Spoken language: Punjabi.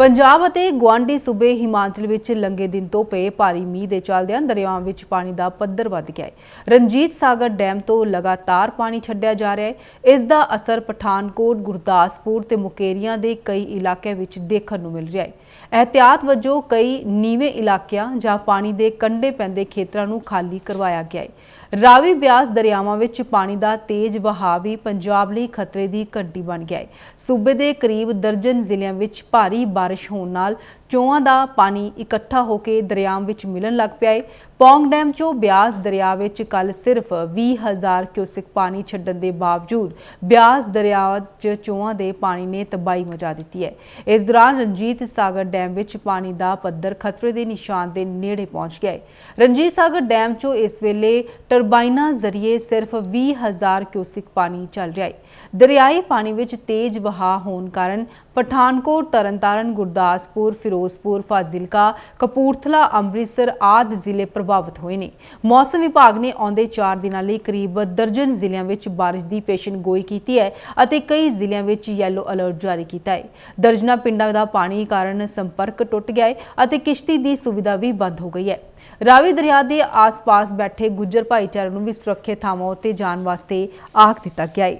ਪੰਜਾਬ ਅਤੇ ਗੁਆਂਢੀ ਸੂਬੇ ਹਿਮਾਚਲ ਵਿੱਚ ਲੰਗੇ ਦਿਨ ਤੋਂ ਪਏ ਭਾਰੀ ਮੀਂਹ ਦੇ ਚੱਲਦਿਆਂ ਦਰਿਆਵਾਂ ਵਿੱਚ ਪਾਣੀ ਦਾ ਪੱਧਰ ਵੱਧ ਗਿਆ ਹੈ। ਰਣਜੀਤ ਸਾਗਰ ਡੈਮ ਤੋਂ ਲਗਾਤਾਰ ਪਾਣੀ ਛੱਡਿਆ ਜਾ ਰਿਹਾ ਹੈ। ਇਸ ਦਾ ਅਸਰ ਪਠਾਨਕੋਟ, ਗੁਰਦਾਸਪੁਰ ਤੇ ਮੁਕੇਰੀਆਂ ਦੇ ਕਈ ਇਲਾਕਿਆਂ ਵਿੱਚ ਦੇਖਣ ਨੂੰ ਮਿਲ ਰਿਹਾ ਹੈ। ਅਹਤਿਆਤ ਵਜੋਂ ਕਈ ਨੀਵੇਂ ਇਲਾਕਿਆਂ ਜਾਂ ਪਾਣੀ ਦੇ ਕੰਢੇ ਪੈਂਦੇ ਖੇਤਰਾਂ ਨੂੰ ਖਾਲੀ ਕਰਵਾਇਆ ਗਿਆ ਹੈ। ਰਾਵੀ ਬਿਆਸ ਦਰਿਆਵਾਂ ਵਿੱਚ ਪਾਣੀ ਦਾ ਤੇਜ਼ ਵਹਾਅ ਵੀ ਪੰਜਾਬ ਲਈ ਖਤਰੇ ਦੀ ਘੰਟੀ ਬਣ ਗਿਆ ਹੈ। ਸੂਬੇ ਦੇ ਕਰੀਬ ਦਰਜਨ ਜ਼ਿਲ੍ਹਿਆਂ ਵਿੱਚ ਭਾਰੀ ਬਾਰਿਸ਼ ਹੋਣ ਨਾਲ ਚੋਆਂ ਦਾ ਪਾਣੀ ਇਕੱਠਾ ਹੋ ਕੇ ਦਰਿਆਵਾਂ ਵਿੱਚ ਮਿਲਣ ਲੱਗ ਪਿਆ ਹੈ ਪੌਂਗ ਡੈਮ 'ਚੋਂ ਬਿਆਸ ਦਰਿਆ ਵਿੱਚ ਕੱਲ ਸਿਰਫ 20000 ਕਿਊਸਿਕ ਪਾਣੀ ਛੱਡਣ ਦੇ ਬਾਵਜੂਦ ਬਿਆਸ ਦਰਿਆ 'ਚ ਚੋਆਂ ਦੇ ਪਾਣੀ ਨੇ ਤਬਾਹੀ ਮਚਾ ਦਿੱਤੀ ਹੈ। ਇਸ ਦੌਰਾਨ ਰਣਜੀਤ ਸਾਗਰ ਡੈਮ ਵਿੱਚ ਪਾਣੀ ਦਾ ਪੱਧਰ ਖਤਰੇ ਦੇ ਨਿਸ਼ਾਨ ਦੇ ਨੇੜੇ ਪਹੁੰਚ ਗਿਆ ਹੈ। ਰਣਜੀਤ ਸਾਗਰ ਡੈਮ 'ਚੋਂ ਇਸ ਵੇਲੇ ਟਰਬਾਈਨਾਂ ਜ਼ਰੀਏ ਸਿਰਫ 20000 ਕਿਊਸਿਕ ਪਾਣੀ ਚੱਲ ਰਿਹਾ ਹੈ। ਦਰਿਆਈ ਪਾਣੀ ਵਿੱਚ ਤੇਜ਼ ਵਹਾਅ ਹੋਣ ਕਾਰਨ ਪਠਾਨਕੋਟ, ਤਰਨਤਾਰਨ, ਗੁਰਦਾਸਪੁਰ, ਫਿਰੋਜ਼ਪੁਰ, ਫਾਜ਼ਿਲਕਾ, ਕਪੂਰਥਲਾ, ਅੰਮ੍ਰਿਤਸਰ ਆਦਿ ਜ਼ਿਲ੍ਹੇ ਪ੍ਰਭਾਵਿਤ ਹੋਏ ਨੇ। ਮੌਸਮ ਵਿਭਾਗ ਨੇ ਆਉਂਦੇ 4 ਦਿਨਾਂ ਲਈ ਕਰੀਬ ਦਰਜਨ ਜ਼ਿਲ੍ਹਿਆਂ ਵਿੱਚ ਬਾਰਿਸ਼ ਦੀ ਪੇਸ਼ਨਗੋਈ ਕੀਤੀ ਹੈ ਅਤੇ ਕਈ ਜ਼ਿਲ੍ਹਿਆਂ ਵਿੱਚ ਯੈਲੋ ਅਲਰਟ ਜਾਰੀ ਕੀਤਾ ਹੈ। ਦਰਜਨਾ ਪਿੰਡਾਂ ਦਾ ਪਾਣੀ ਕਾਰਨ ਸੰਪਰਕ ਟੁੱਟ ਗਿਆ ਹੈ ਅਤੇ ਕਿਸ਼ਤੀ ਦੀ ਸੁਵਿਧਾ ਵੀ ਬੰਦ ਹੋ ਗਈ ਹੈ। ਰਾਵੀ ਦਰਿਆ ਦੇ ਆਸ-ਪਾਸ ਬੈਠੇ ਗੁੱਜਰ ਭਾਈਚਾਰੇ ਨੂੰ ਵੀ ਸੁਰੱਖਿਅਤ ਥਾਵਾਂ ਉੱਤੇ ਜਾਣ ਵਾਸਤੇ ਆਖ ਦਿੱਤਾ ਗਿਆ ਹੈ।